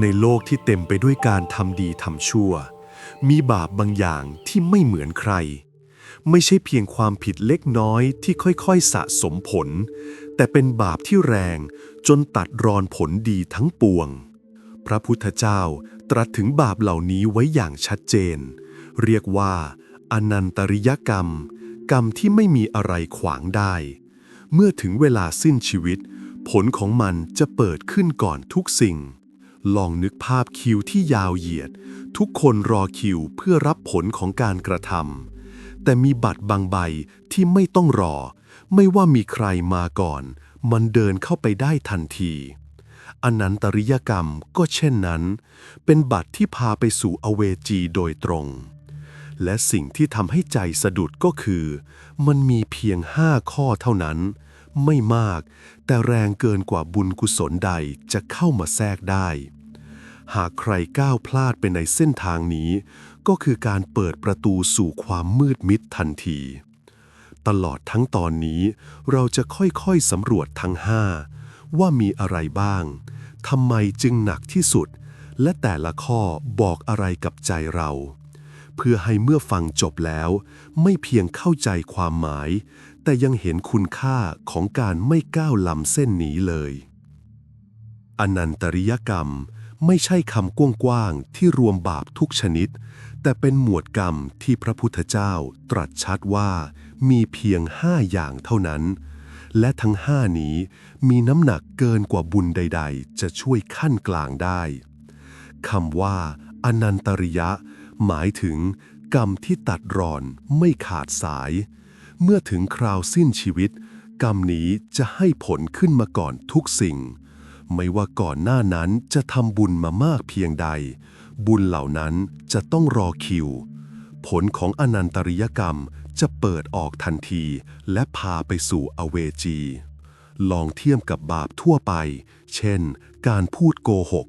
ในโลกที่เต็มไปด้วยการทำดีทำชั่ว มีบาปบางอย่างที่ไม่เหมือนใคร ไม่ใช่เพียงความผิดเล็กน้อยที่ค่อยๆสะสมผล แต่เป็นบาปที่แรงจนตัดรอนผลดีทั้งปวง พระพุทธเจ้าตรัสถึงบาปเหล่านี้ไว้อย่างชัดเจน เรียกว่า อนันตริยกรรม กรรมที่ไม่มีอะไรขวางได้ เมื่อถึงเวลาสิ้นชีวิต ผลของมันจะเปิดขึ้นก่อนทุกสิ่ง ลองนึกภาพคิวที่ยาวเหยียด ทุกคนรอคิวเพื่อรับผลของการกระทำแต่มีบัตรบางใบที่ไม่ต้องรอ ไม่ว่ามีใครมาก่อน มันเดินเข้าไปได้ทันทีอนันตริยกรรมก็เช่นนั้น เป็นบัตรที่พาไปสู่อเวจีโดยตรง และสิ่งที่ทำให้ใจสะดุดก็คือ มันมีเพียงห้าข้อเท่านั้น ไม่มาก แต่แรงเกินกว่าบุญกุศลใดจะเข้ามาแทรกได้ หากใครก้าวพลาดไปในเส้นทางนี้ ก็คือการเปิดประตูสู่ความมืดมิดทันที ตลอดทั้งตอนนี้ เราจะค่อยๆสำรวจทั้งห้าว่ามีอะไรบ้างทำไมจึงหนักที่สุด และแต่ละข้อบอกอะไรกับใจเรา เพื่อให้เมื่อฟังจบแล้ว ไม่เพียงเข้าใจความหมาย แต่ยังเห็นคุณค่าของการไม่ก้าวล้ำเส้นนี้เลย อนันตริยกรรม ไม่ใช่คำกว้างๆที่รวมบาปทุกชนิด แต่เป็นหมวดกรรมที่พระพุทธเจ้าตรัสชัดว่ามีเพียงห้าอย่างเท่านั้น และทั้งห้านี้มีน้ำหนักเกินกว่าบุญใด ๆ จะช่วยขั้นกลางได้คำว่า อนันตริยะ หมายถึง กรรมที่ตัดรอนไม่ขาดสาย เมื่อถึงคราวสิ้นชีวิต กรรมนี้จะให้ผลขึ้นมาก่อนทุกสิ่ง ไม่ว่าก่อนหน้านั้นจะทำบุญมามากเพียงใด บุญเหล่านั้นจะต้องรอคิว ผลของอนันตริยกรรมจะเปิดออกทันที และพาไปสู่อเวจี ลองเทียมกับบาปทั่วไป เช่น การพูดโกหก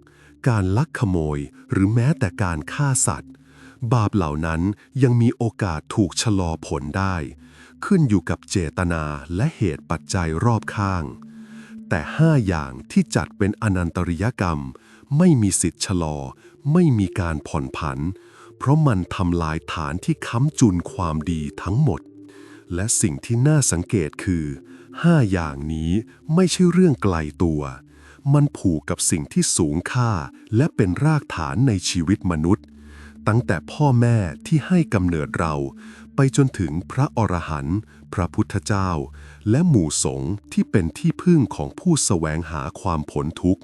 การลักขโมย หรือแม้แต่การฆ่าสัตว์ บาปเหล่านั้นยังมีโอกาสถูกชะลอผลได้ ขึ้นอยู่กับเจตนาและเหตุปัจจัยรอบข้าง แต่ห้าอย่างที่จัดเป็นอนันตริยกรรม ไม่มีสิทธิ์ชะลอ ไม่มีการผ่อนผัน เพราะมันทำลายฐานที่ค้ำจุนความดีทั้งหมด และสิ่งที่น่าสังเกตคือห้าอย่างนี้ไม่ใช่เรื่องไกลตัว มันผูกกับสิ่งที่สูงค่าและเป็นรากฐานในชีวิตมนุษย์ ตั้งแต่พ่อแม่ที่ให้กำเนิดเรา ไปจนถึงพระอรหันต์พระพุทธเจ้า และหมู่สงฆ์ที่เป็นที่พึ่งของผู้แสวงหาความพ้นทุกข์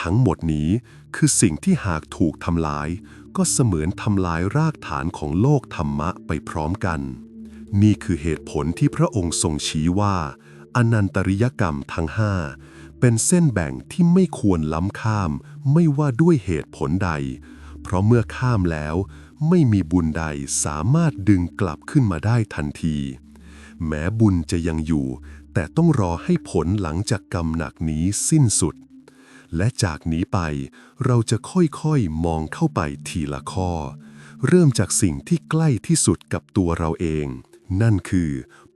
ทั้งหมดนี้คือสิ่งที่หากถูกทำลาย ก็เสมือนทำลายรากฐานของโลกธรรมะไปพร้อมกัน นี่คือเหตุผลที่พระองค์ทรงชี้ว่า อนันตริยกรรมทั้งห้าเป็นเส้นแบ่งที่ไม่ควรล้ำข้าม ไม่ว่าด้วยเหตุผลใด เพราะเมื่อข้ามแล้ว ไม่มีบุญใดสามารถดึงกลับขึ้นมาได้ทันที แม้บุญจะยังอยู่ แต่ต้องรอให้ผลหลังจากกรรมหนักนี้สิ้นสุด และจากนี้ไปเราจะค่อยๆมองเข้าไปทีละข้อ เริ่มจากสิ่งที่ใกล้ที่สุดกับตัวเราเอง นั่นคือ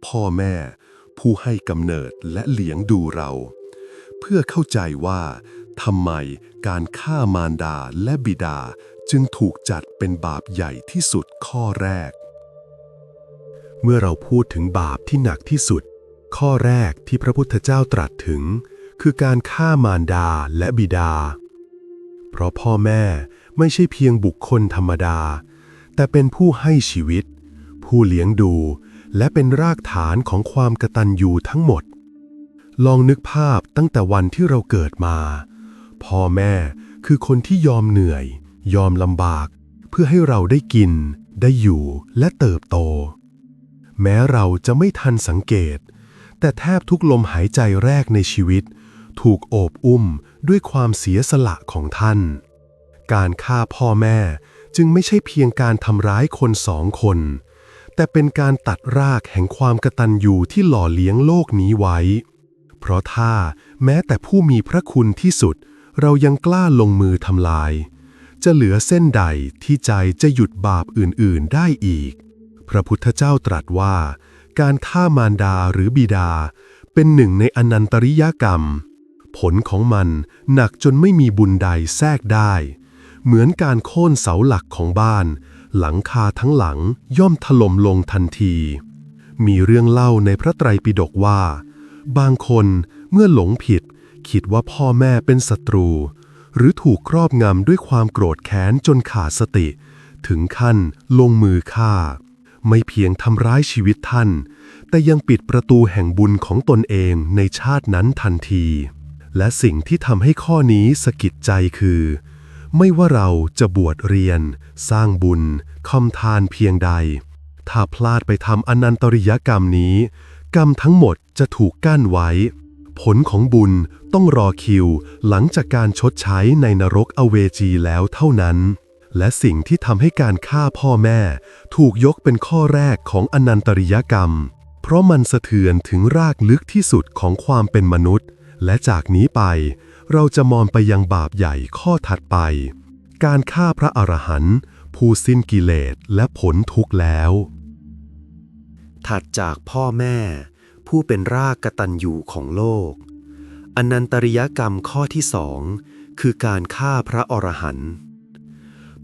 พ่อแม่ ผู้ให้กำเนิดและเลี้ยงดูเรา เพื่อเข้าใจว่าทำไมการฆ่ามารดาและบิดา จึงถูกจัดเป็นบาปใหญ่ที่สุดข้อแรก เมื่อเราพูดถึงบาปที่หนักที่สุด ข้อแรกที่พระพุทธเจ้าตรัสถึง คือการฆ่ามารดาและบิดา เพราะพ่อแม่ไม่ใช่เพียงบุคคลธรรมดา แต่เป็นผู้ให้ชีวิต ผู้เลี้ยงดู และเป็นรากฐานของความกตัญญูทั้งหมด ลองนึกภาพตั้งแต่วันที่เราเกิดมา พ่อแม่คือคนที่ยอมเหนื่อย ยอมลำบาก เพื่อให้เราได้กิน ได้อยู่และเติบโต แม้เราจะไม่ทันสังเกต แต่แทบทุกลมหายใจแรกในชีวิต ถูกโอบอุ้มด้วยความเสียสละของท่าน การฆ่าพ่อแม่จึงไม่ใช่เพียงการทำร้ายคนสองคน แต่เป็นการตัดรากแห่งความกตัญญูที่หล่อเลี้ยงโลกนี้ไว้ เพราะถ้าแม้แต่ผู้มีพระคุณที่สุด เรายังกล้าลงมือทำลาย จะเหลือเส้นใดที่ใจจะหยุดบาปอื่นๆได้อีก พระพุทธเจ้าตรัสว่า การฆ่ามารดาหรือบิดา เป็นหนึ่งในอนันตริยกรรม ผลของมันหนักจนไม่มีบุญใดแทรกได้ เหมือนการโค่นเสาหลักของบ้าน หลังคาทั้งหลังย่อมถล่มลงทันที มีเรื่องเล่าในพระไตรปิฎกว่า บางคนเมื่อหลงผิด คิดว่าพ่อแม่เป็นศัตรู หรือถูกครอบงำด้วยความโกรธแค้นจนขาดสติ ถึงขั้นลงมือฆ่า ไม่เพียงทำร้ายชีวิตท่าน แต่ยังปิดประตูแห่งบุญของตนเองในชาตินั้นทันที และสิ่งที่ทำให้ข้อนี้สะกิดใจคือ ไม่ว่าเราจะบวชเรียน สร้างบุญคอมทานเพียงใด ถ้าพลาดไปทำอนันตริยกรรมนี้ กรรมทั้งหมดจะถูกกั้นไว้ ผลของบุญต้องรอคิว หลังจากการชดใช้ในนรกอเวจีแล้วเท่านั้น และสิ่งที่ทำให้การฆ่าพ่อแม่ ถูกยกเป็นข้อแรกของอนันตริยกรรม เพราะมันสะเทือนถึงรากลึกที่สุดของความเป็นมนุษย์ และจากนี้ไป เราจะมองไปยังบาปใหญ่ข้อถัดไป การฆ่าพระอรหันต์ผู้สิ้นกิเลสและผลทุกข์แล้ว ถัดจากพ่อแม่ ผู้เป็นรากกตัญญูของโลก อนันตริยกรรมข้อที่สองคือการฆ่าพระอรหันต์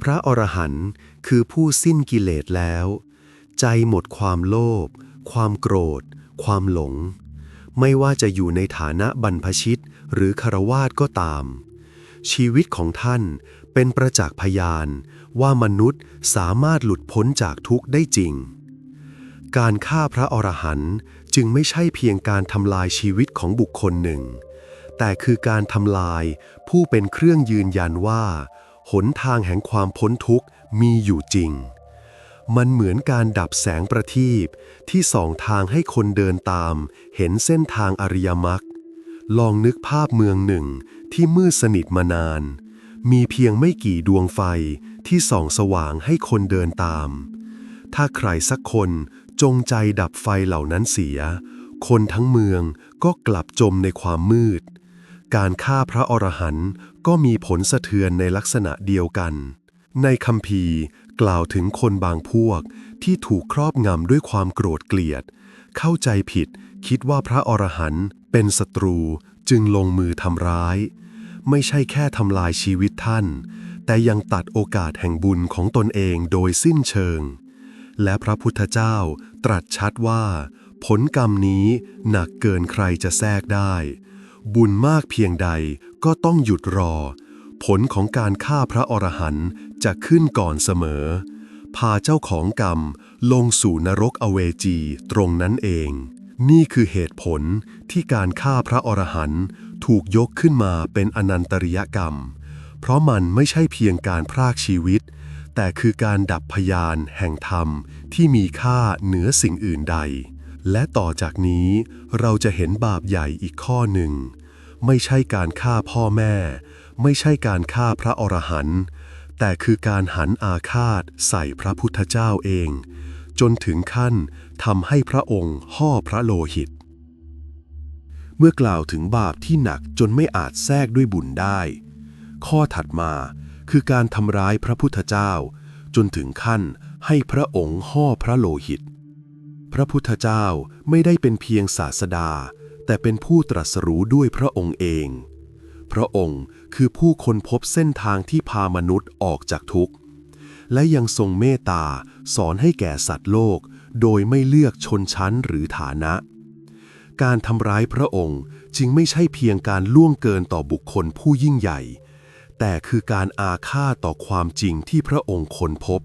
พระอรหันต์คือผู้สิ้นกิเลสแล้ว ใจหมดความโลภความโกรธ ความหลง ไม่ว่าจะอยู่ในฐานะบรรพชิตหรือคารวาสก็ตาม ชีวิตของท่านเป็นประจักษ์พยานว่ามนุษย์สามารถหลุดพ้นจากทุกข์ได้จริง การฆ่าพระอรหันต์ จึงไม่ใช่เพียงการทำลายชีวิตของบุคคลหนึ่ง แต่คือการทำลายผู้เป็นเครื่องยืนยันว่า หนทางแห่งความพ้นทุกข์มีอยู่จริง มันเหมือนการดับแสงประทีปที่ส่องทางให้คนเดินตาม เห็นเส้นทางอริยมรรคลองนึกภาพเมืองหนึ่งที่มืดสนิทมานาน มีเพียงไม่กี่ดวงไฟที่ส่องสว่างให้คนเดินตาม ถ้าใครสักคน จงใจดับไฟเหล่านั้นเสีย คนทั้งเมืองก็กลับจมในความมืด การฆ่าพระอรหันต์ก็มีผลสะเทือนในลักษณะเดียวกัน ในคัมภีกล่าวถึงคนบางพวกที่ถูกครอบงำด้วยความโกรธเกลียด เข้าใจผิดคิดว่าพระอรหันต์เป็นศัตรูจึงลงมือทำร้าย ไม่ใช่แค่ทำลายชีวิตท่าน แต่ยังตัดโอกาสแห่งบุญของตนเองโดยสิ้นเชิง และพระพุทธเจ้าตรัสชัดว่า ผลกรรมนี้หนักเกินใครจะแทรกได้ บุญมากเพียงใดก็ต้องหยุดรอ ผลของการฆ่าพระอรหันต์จะขึ้นก่อนเสมอ พาเจ้าของกรรมลงสู่นรกอเวจีตรงนั้นเอง นี่คือเหตุผลที่การฆ่าพระอรหันต์ถูกยกขึ้นมาเป็นอนันตริยกรรม เพราะมันไม่ใช่เพียงการพรากชีวิต แต่คือการดับพยานแห่งธรรมที่มีค่าเหนือสิ่งอื่นใด และต่อจากนี้เราจะเห็นบาปใหญ่อีกข้อหนึ่ง ไม่ใช่การฆ่าพ่อแม่ ไม่ใช่การฆ่าพระอรหันต์แต่คือการหันอาฆาตใส่พระพุทธเจ้าเอง จนถึงขั้นทำให้พระองค์ห่อพระโลหิต เมื่อกล่าวถึงบาปที่หนักจนไม่อาจแทรกด้วยบุญได้ ข้อถัดมา คือการทำร้ายพระพุทธเจ้า จนถึงขั้นให้พระองค์ห่อพระโลหิต พระพุทธเจ้าไม่ได้เป็นเพียงศาสดา แต่เป็นผู้ตรัสรู้ด้วยพระองค์เอง พระองค์คือผู้คนพบเส้นทางที่พามนุษย์ออกจากทุกข์ และยังทรงเมตตาสอนให้แก่สัตว์โลก โดยไม่เลือกชนชั้นหรือฐานะ การทำร้ายพระองค์จึงไม่ใช่เพียงการล่วงเกินต่อบุคคลผู้ยิ่งใหญ่ แต่คือการอาฆาตต่อความจริงที่พระองค์ค้นพบ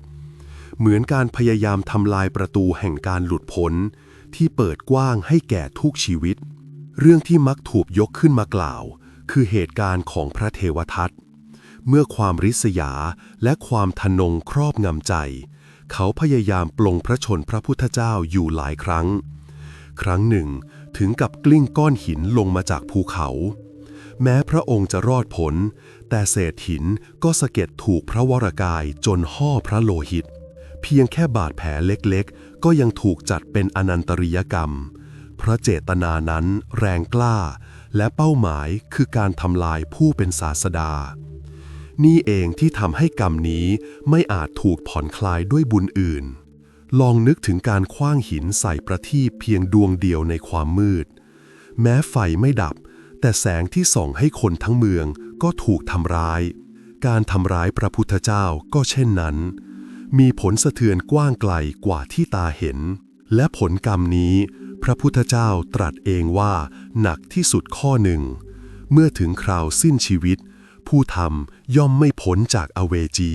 เหมือนการพยายามทำลายประตูแห่งการหลุดพ้น ที่เปิดกว้างให้แก่ทุกชีวิต เรื่องที่มักถูกยกขึ้นมากล่าว คือเหตุการณ์ของพระเทวทัตเมื่อความริษยาและความทนงครอบงำใจ เขาพยายามปลงพระชนพระพุทธเจ้าอยู่หลายครั้ง ครั้งหนึ่ง ถึงกับกลิ้งก้อนหินลงมาจากภูเขา แม้พระองค์จะรอดพ้นแต่เศษหินก็สะเก็ดถูกพระวรกายจนห่อพระโลหิต เพียงแค่บาดแผลเล็กๆ ก็ยังถูกจัดเป็นอนันตริยกรรมเพราะเจตนานั้นแรงกล้า และเป้าหมายคือการทำลายผู้เป็นศาสดา นี่เองที่ทำให้กรรมนี้ไม่อาจถูกผ่อนคลายด้วยบุญอื่น ลองนึกถึงการคว้างหินใส่ประทีปเพียงดวงเดียวในความมืด แม้ไฟไม่ดับ แต่แสงที่ส่องให้คนทั้งเมืองก็ถูกทำร้าย การทำร้ายพระพุทธเจ้าก็เช่นนั้น มีผลสะเทือนกว้างไกลกว่าที่ตาเห็น และผลกรรมนี้ พระพุทธเจ้าตรัสเองว่าหนักที่สุดข้อหนึ่ง เมื่อถึงคราวสิ้นชีวิต ผู้ทำย่อมไม่พ้นจากอเวจี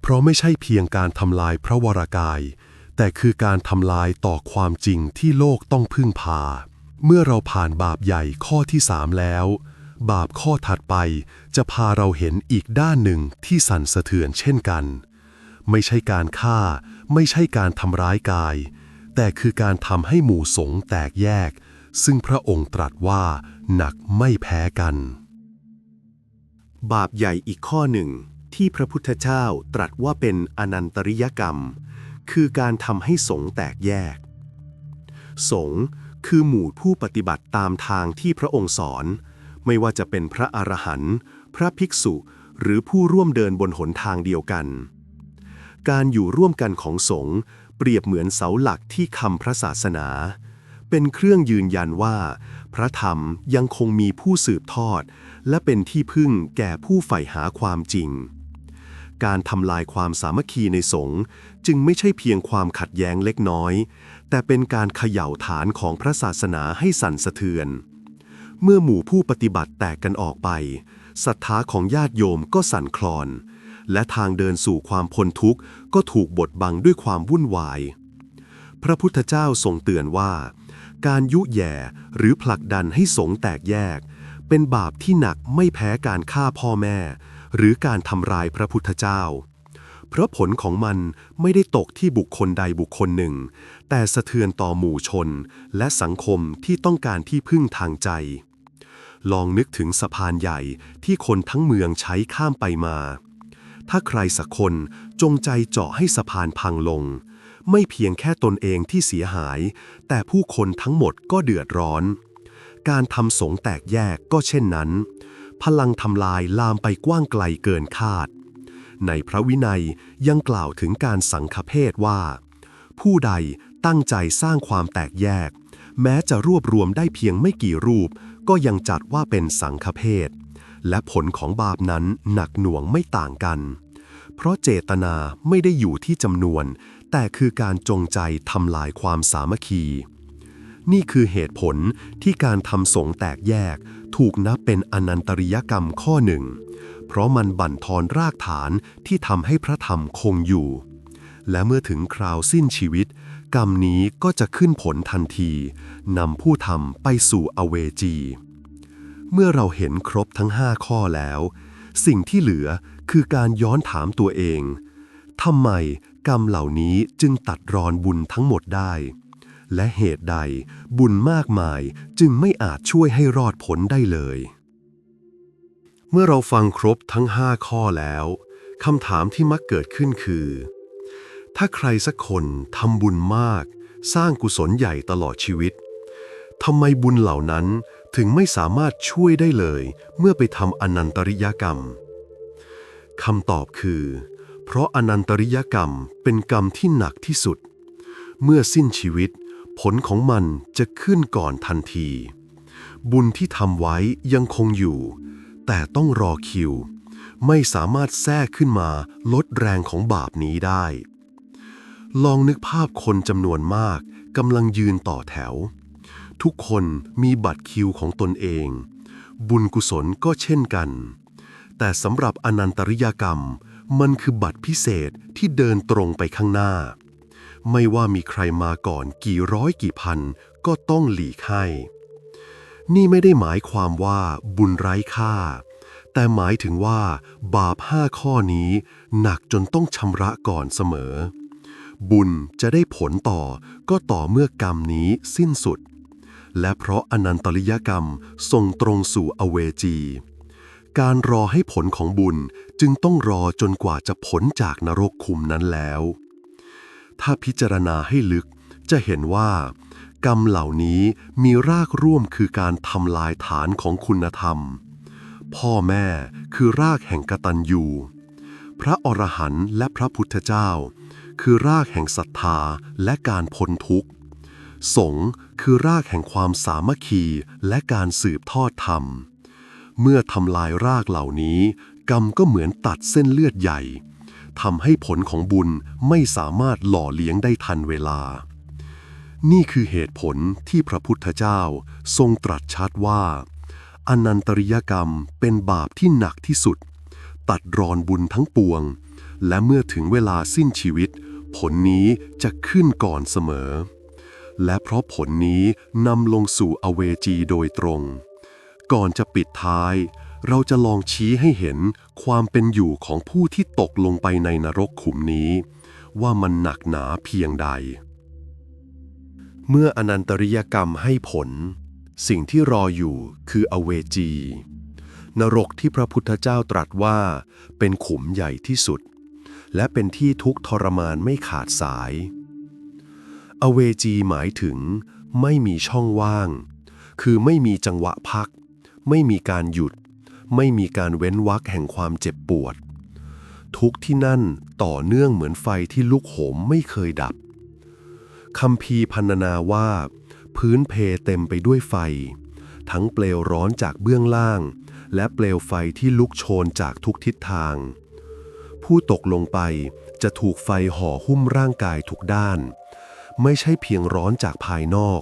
เพราะไม่ใช่เพียงการทำลายพระวรากาย แต่คือการทำลายต่อความจริงที่โลกต้องพึ่งพา เมื่อเราผ่านบาปใหญ่ข้อที่สามแล้ว บาปข้อถัดไปจะพาเราเห็นอีกด้านหนึ่งที่สั่นสะเทือนเช่นกัน ไม่ใช่การฆ่า ไม่ใช่การทำร้ายกาย แต่คือการทำให้หมู่สงแตกแยก ซึ่งพระองค์ตรัสว่าหนักไม่แพ้กัน บาปใหญ่อีกข้อหนึ่งที่พระพุทธเจ้าตรัสว่าเป็นอนันตริยกรรม คือการทำให้สงแตกแยก สง คือหมู่ผู้ปฏิบัติตามทางที่พระองค์สอน ไม่ว่าจะเป็นพระอรหันต์พระภิกษุ หรือผู้ร่วมเดินบนหนทางเดียวกัน การอยู่ร่วมกันของสงฆ์เปรียบเหมือนเสาหลักที่คำพระศาสนา เป็นเครื่องยืนยันว่า พระธรรมยังคงมีผู้สืบทอด และเป็นที่พึ่งแก่ผู้ใฝ่หาความจริง การทำลายความสามัคคีในสงฆ์จึงไม่ใช่เพียงความขัดแย้งเล็กน้อย แต่เป็นการเขย่าฐานของพระศาสนาให้สั่นสะเทือน เมื่อหมู่ผู้ปฏิบัติแตกกันออกไปศรัทธาของญาติโยมก็สั่นคลอน และทางเดินสู่ความพ้นทุกข์ก็ถูกบดบังด้วยความวุ่นวาย พระพุทธเจ้าทรงเตือนว่า การยุแย่หรือผลักดันให้สงฆ์แตกแยก เป็นบาปที่หนักไม่แพ้การฆ่าพ่อแม่ หรือการทำร้ายพระพุทธเจ้า เพราะผลของมันไม่ได้ตกที่บุคคลใดบุคคลหนึ่ง แต่สะเทือนต่อหมู่ชน และสังคมที่ต้องการที่พึ่งทางใจ ลองนึกถึงสะพานใหญ่ที่คนทั้งเมืองใช้ข้ามไปมา ถ้าใครสักคนจงใจเจาะให้สะพานพังลง ไม่เพียงแค่ตนเองที่เสียหาย แต่ผู้คนทั้งหมดก็เดือดร้อน การทำสงแตกแยกก็เช่นนั้น พลังทำลายลามไปกว้างไกลเกินคาด ในพระวินัยยังกล่าวถึงการสังฆเพศว่า ผู้ใดตั้งใจสร้างความแตกแยก แม้จะรวบรวมได้เพียงไม่กี่รูป ก็ยังจัดว่าเป็นสังฆเพศ และผลของบาปนั้นหนักหน่วงไม่ต่างกัน เพราะเจตนาไม่ได้อยู่ที่จำนวน แต่คือการจงใจทำลายความสามัคคีนี่คือเหตุผลที่การทำสงแตกแยก ถูกนับเป็นอนันตริยกรรมข้อหนึ่ง เพราะมันบั่นทอนรากฐานที่ทำให้พระธรรมคงอยู่ และเมื่อถึงคราวสิ้นชีวิต กรรมนี้ก็จะขึ้นผลทันทีนำผู้ทำไปสู่อเวจี เมื่อเราเห็นครบทั้งห้าข้อแล้ว สิ่งที่เหลือคือการย้อนถามตัวเองทำไมกรรมเหล่านี้จึงตัดรอนบุญทั้งหมดได้ และเหตุใดบุญมากมายจึงไม่อาจช่วยให้รอดพ้นได้เลย เมื่อเราฟังครบทั้งห้าข้อแล้วคำถามที่มักเกิดขึ้นคือ ถ้าใครสักคนทำบุญมาก สร้างกุศลใหญ่ตลอดชีวิตทำไมบุญเหล่านั้นถึงไม่สามารถช่วยได้เลย เมื่อไปทำอนันตริยกรรมคำตอบคือ เพราะอนันตริยกรรมเป็นกรรมที่หนักที่สุด เมื่อสิ้นชีวิต ผลของมันจะขึ้นก่อนทันที บุญที่ทำไว้ยังคงอยู่ แต่ต้องรอคิว ไม่สามารถแทรกขึ้นมาลดแรงของบาปนี้ได้ ลองนึกภาพคนจำนวนมากกำลังยืนต่อแถว ทุกคนมีบัตรคิวของตนเอง บุญกุศลก็เช่นกัน แต่สำหรับอนันตริยกรรม มันคือบัตรพิเศษที่เดินตรงไปข้างหน้า ไม่ว่ามีใครมาก่อนกี่ร้อยกี่พันก็ต้องหลีกให้ นี่ไม่ได้หมายความว่าบุญไร้ค่า แต่หมายถึงว่า บาปห้าข้อนี้หนักจนต้องชำระก่อนเสมอ บุญจะได้ผลต่อก็ต่อเมื่อกรรมนี้สิ้นสุด และเพราะอนันตริยกรรมส่งตรงสู่อเวจี การรอให้ผลของบุญจึงต้องรอจนกว่าจะพ้นจากนรกคุมนั้นแล้ว ถ้าพิจารณาให้ลึกจะเห็นว่า กรรมเหล่านี้มีรากร่วมคือการทำลายฐานของคุณธรรม พ่อแม่คือรากแห่งกตัญญู พระอรหันต์และพระพุทธเจ้า คือรากแห่งศรัทธาและการพ้นทุกข์ สงฆ์คือรากแห่งความสามัคคีและการสืบทอดธรรม เมื่อทำลายรากเหล่านี้ กรรมก็เหมือนตัดเส้นเลือดใหญ่ทำให้ผลของบุญไม่สามารถหล่อเลี้ยงได้ทันเวลา นี่คือเหตุผลที่พระพุทธเจ้าทรงตรัสชัดว่า อนันตริยกรรมเป็นบาปที่หนักที่สุด ตัดรอนบุญทั้งปวง และเมื่อถึงเวลาสิ้นชีวิต ผลนี้จะขึ้นก่อนเสมอ และเพราะผลนี้นำลงสู่อเวจีโดยตรง ก่อนจะปิดท้าย เราจะลองชี้ให้เห็นความเป็นอยู่ของผู้ที่ตกลงไปในนรกขุมนี้ ว่ามันหนักหนาเพียงใด เมื่ออนันตริยกรรมให้ผล สิ่งที่รออยู่คืออเวจี นรกที่พระพุทธเจ้าตรัสว่า เป็นขุมใหญ่ที่สุด และเป็นที่ทุกทรมานไม่ขาดสาย อเวจีหมายถึง ไม่มีช่องว่าง คือไม่มีจังหวะพัก ไม่มีการหยุด ไม่มีการเว้นวรรคแห่งความเจ็บปวด ทุกที่นั่นต่อเนื่องเหมือนไฟที่ลุกโหมไม่เคยดับ คำพีร์พันนาว่า พื้นเพเต็มไปด้วยไฟ ทั้งเปลวร้อนจากเบื้องล่าง และเปลวไฟที่ลุกโชนจากทุกทิศทาง ผู้ตกลงไปจะถูกไฟห่อหุ้มร่างกายทุกด้าน ไม่ใช่เพียงร้อนจากภายนอก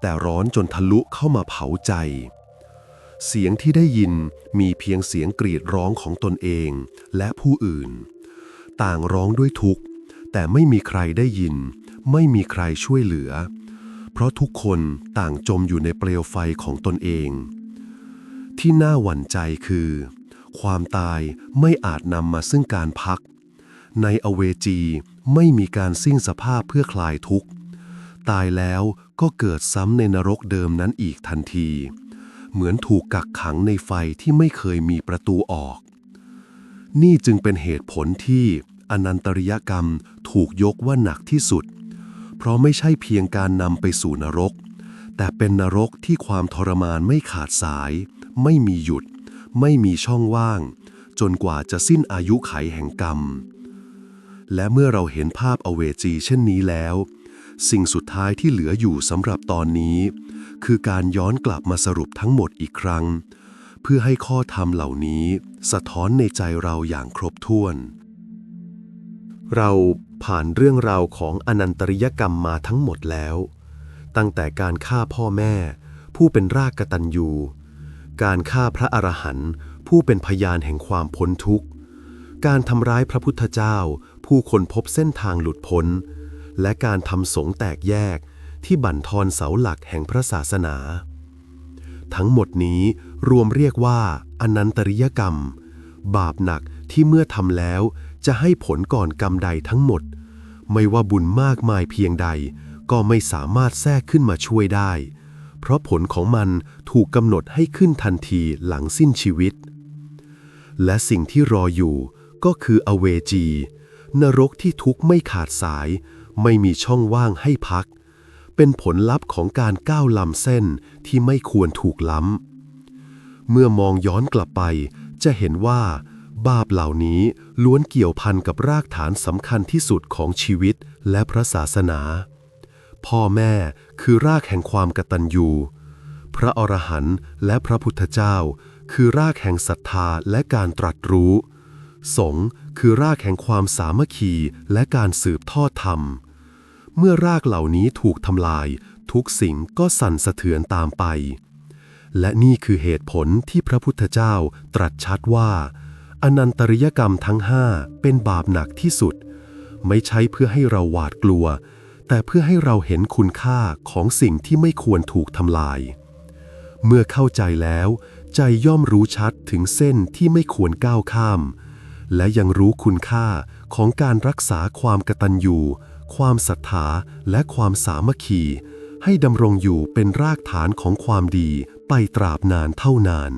แต่ร้อนจนทะลุเข้ามาเผาใจ เสียงที่ได้ยินมีเพียงเสียงกรีดร้องของตนเองและผู้อื่น ต่างร้องด้วยทุกข์ แต่ไม่มีใครได้ยิน ไม่มีใครช่วยเหลือ เพราะทุกคนต่างจมอยู่ในเปลวไฟของตนเอง ที่น่าหวั่นใจคือ ความตายไม่อาจนำมาซึ่งการพัก ในอเวจีไม่มีการสิ้นสภาพเพื่อคลายทุกข์ ตายแล้วก็เกิดซ้ำในนรกเดิมนั้นอีกทันที เหมือนถูกกักขังในไฟที่ไม่เคยมีประตูออก นี่จึงเป็นเหตุผลที่อนันตริยกรรมถูกยกว่าหนักที่สุด เพราะไม่ใช่เพียงการนำไปสู่นรก แต่เป็นนรกที่ความทรมานไม่ขาดสาย ไม่มีหยุด ไม่มีช่องว่าง จนกว่าจะสิ้นอายุไขแห่งกรรม และเมื่อเราเห็นภาพอเวจีเช่นนี้แล้ว สิ่งสุดท้ายที่เหลืออยู่สำหรับตอนนี้ คือการย้อนกลับมาสรุปทั้งหมดอีกครั้ง เพื่อให้ข้อธรรมเหล่านี้ สะท้อนในใจเราอย่างครบถ้วนเรา ผ่านเรื่องราวของอนันตริยกรรมมาทั้งหมดแล้ว ตั้งแต่การฆ่าพ่อแม่ ผู้เป็นรากกตัญญูการฆ่าพระอรหันต์ผู้เป็นพยานแห่งความพ้นทุกข์ การทำร้ายพระพุทธเจ้า ผู้คนพบเส้นทางหลุดพ้น และการทำสงแตกแยกที่บั่นทอนเสาหลักแห่งพระศาสนา ทั้งหมดนี้รวมเรียกว่าอนันตริยกรรม บาปหนักที่เมื่อทำแล้ว จะให้ผลก่อนกรรมใดทั้งหมด ไม่ว่าบุญมากมายเพียงใด ก็ไม่สามารถแทรกขึ้นมาช่วยได้ เพราะผลของมันถูกกำหนดให้ขึ้นทันทีหลังสิ้นชีวิต และสิ่งที่รออยู่ก็คืออเวจี นรกที่ทุกข์ไม่ขาดสาย ไม่มีช่องว่างให้พัก เป็นผลลัพธ์ของการก้าวล้ำเส้นที่ไม่ควรถูกล้ำเมื่อมองย้อนกลับไปจะเห็นว่า บาปเหล่านี้ล้วนเกี่ยวพันกับรากฐานสำคัญที่สุดของชีวิตและพระศาสนา พ่อแม่คือรากแห่งความกตัญญู พระอรหันต์และพระพุทธเจ้า คือรากแห่งศรัทธาและการตรัสรู้ สงฆ์คือรากแห่งความสามัคคีและการสืบทอดธรรม เมื่อรากเหล่านี้ถูกทำลาย ทุกสิ่งก็สั่นสะเทือนตามไป และนี่คือเหตุผลที่พระพุทธเจ้าตรัสชัดว่า อนันตริยกรรมทั้งห้าเป็นบาปหนักที่สุด ไม่ใช่เพื่อให้เราหวาดกลัว แต่เพื่อให้เราเห็นคุณค่าของสิ่งที่ไม่ควรถูกทำลาย เมื่อเข้าใจแล้ว ใจย่อมรู้ชัดถึงเส้นที่ไม่ควรก้าวข้าม และยังรู้คุณค่าของการรักษาความกตัญญูความศรัทธาและความสามัคคี ให้ดำรงอยู่เป็นรากฐานของความดีไปตราบนานเท่านาน